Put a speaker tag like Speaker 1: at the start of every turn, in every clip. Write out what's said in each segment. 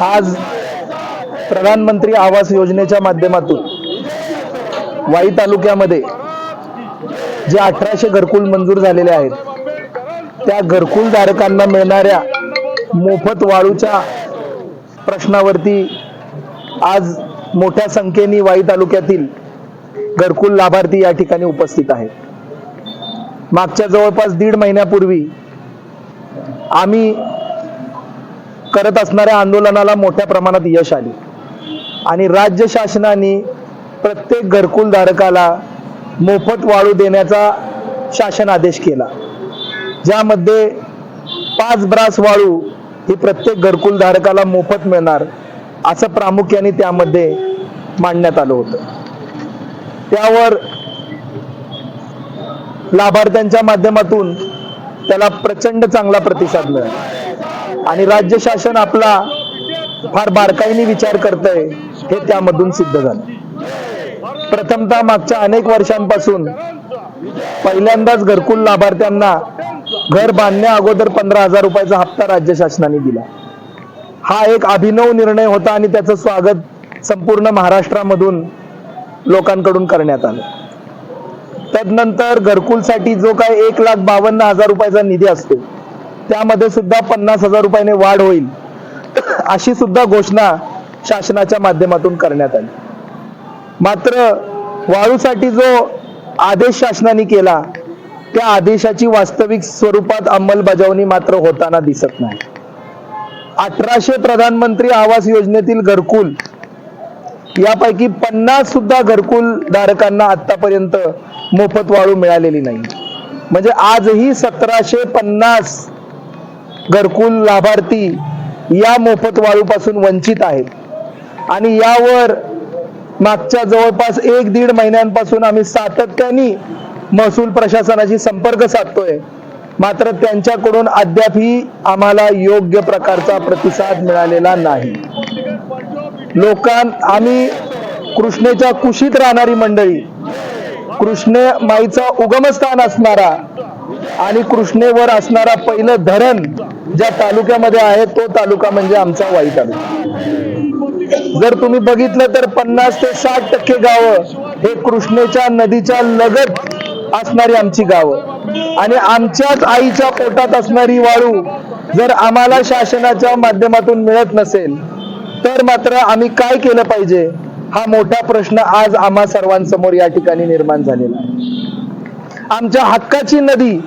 Speaker 1: आज प्रधानमंत्री आवास योजनेच्या माध्यमातून वाई तालुक्यामध्ये जे अठराशे घरकुल मंजूर झालेले आहेत त्या घरकुल धारकांना मिळणाऱ्या मोफत वाळूच्या प्रश्नावरती आज मोठ्या संख्येने वाई तालुक्यातील घरकुल लाभार्थी या ठिकाणी उपस्थित आहेत. मागच्या जवळपास दीड महिन्यापूर्वी आम्ही करत असणाऱ्या आंदोलनाला मोठ्या प्रमाणात यश आले. आणि राज्य शासनाने प्रत्येक घरकुल धारकाला मोफत वाळू देण्याचा शासन आदेश केला. ज्यामध्ये पाच ब्रास वाळू ही प्रत्येक घरकुल धारकाला मोफत मिळणार असं प्रामुख्याने त्यामध्ये मांडण्यात आलं होतं. त्यावर लाभार्थ्यांच्या माध्यमातून त्याला प्रचंड चांगला प्रतिसाद मिळाला. आणि राज्य शासन आपला फार बारकाईने विचार करतंय हे त्यामधून सिद्ध झालं. प्रथमतः मागच्या अनेक वर्षांपासून पहिल्यांदाच घरकुल लाभार्थ्यांना घर बांधण्या अगोदर पंधरा हजार रुपयाचा हप्ता राज्य शासनाने दिला. हा एक अभिनव निर्णय होता आणि त्याचं स्वागत संपूर्ण महाराष्ट्रामधून लोकांकडून करण्यात आलं. तदनंतर घरकुलसाठी जो काय एक लाख बावन्न हजार रुपयाचा निधी असतो त्यामध्ये सुद्धा पन्नास हजार रुपयाने वाढ होईल. अशी सुद्धा घोषणा शासनाच्या माध्यमातून करण्यात आली. मात्र वाळूसाठी जो आदेश शासनाने केला त्या आदेशाची वास्तविक स्वरूपात अंमलबजावणी मात्र होताना दिसत नाही. अठराशे प्रधानमंत्री आवास योजनेतील घरकुल यापैकी पन्नास सुद्धा घरकुल धारकांना आतापर्यंत मोफत वाळू मिळालेली नाही. म्हणजे आजही सतराशे पन्नास घरकुल लाभार्थी या मोफत वाळूपासून वंचित आहेत. आणि यावर मागच्या जवळपास एक दीड महिन्यांपासून आम्ही सातत्याने महसूल प्रशासनाशी संपर्क साधतोय. मात्र त्यांच्याकडून अद्यापही आम्हाला योग्य प्रकारचा प्रतिसाद मिळालेला नाही. लोकां आम्ही कृष्णेच्या कुशीत राहणारी मंडळी कृष्णे माईचा उगमस्थान असणारा आणि कृष्णेवर असणारा पहिलं धरण ज्या तालुक्यामध्ये आहे तो तालुका म्हणजे आमचा वाई तालुका. जर तुम्ही बघितलं तर पन्नास ते साठ टक्के गावं हे कृष्णेच्या नदीच्या लगत असणारी आमची गावं. आणि आमच्याच आईच्या पोटात असणारी वाळू जर आम्हाला शासनाच्या माध्यमातून मिळत नसेल तर मात्र आम्ही काय केलं पाहिजे? हा मोठा प्रश्न आज आम्हा सर्वांसमोर या ठिकाणी निर्माण झालेला आहे. आमच्या हक्काची नदी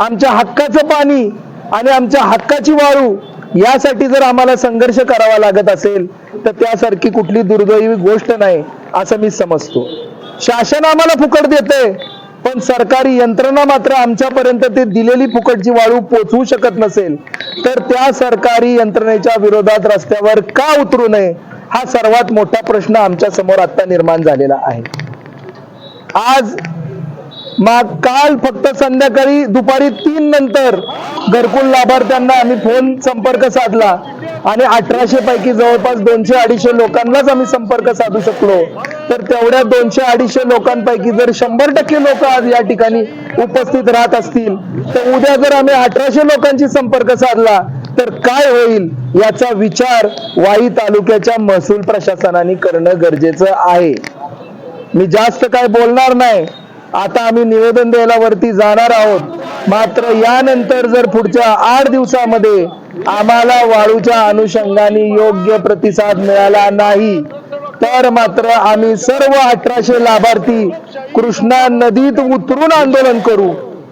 Speaker 1: आमच्या हक्काचं पाणी आणि आमच्या हक्काची वाळू यासाठी जर आम्हाला संघर्ष करावा लागत असेल तर त्यासारखी कुठली दुर्दैवी गोष्ट नाही असं मी समजतो. शासन आम्हाला फुकट देते पण सरकारी यंत्रणा मात्र आमच्यापर्यंत ते दिलेली फुकटची वाळू पोचवू शकत नसेल तर त्या सरकारी यंत्रणेच्या विरोधात रस्त्यावर का उतरू नये हा सर्वात मोठा प्रश्न आमच्यासमोर आता निर्माण झालेला आहे. आज मग काल फक्त संध्याकाळी दुपारी तीन नंतर घरकुल लाभार्थ्यांना आम्ही फोन संपर्क साधला. आणि अठराशे पैकी जवळपास दोनशे अडीचशे लोकांनाच आम्ही संपर्क साधू शकलो. तर तेवढ्या दोनशे अडीचशे लोकांपैकी जर शंभर टक्के लोक आज या ठिकाणी उपस्थित राहत असतील तर उद्या जर आम्ही अठराशे लोकांशी संपर्क साधला तर काय होईल याचा विचार वाई तालुक्याच्या महसूल प्रशासनाने करणं गरजेचं आहे. मी जास्त काय बोलणार नाही. आता आम्ही निवेदन द्यायला वरती जाणार आहोत. मात्र यानंतर जर पुढच्या आठ दिवसामध्ये आम्हाला वाळूच्या अनुषंगाने योग्य प्रतिसाद मिळाला नाही तर मात्र आम्ही सर्व अठराशे लाभार्थी कृष्णा नदीत उतरून आंदोलन करू.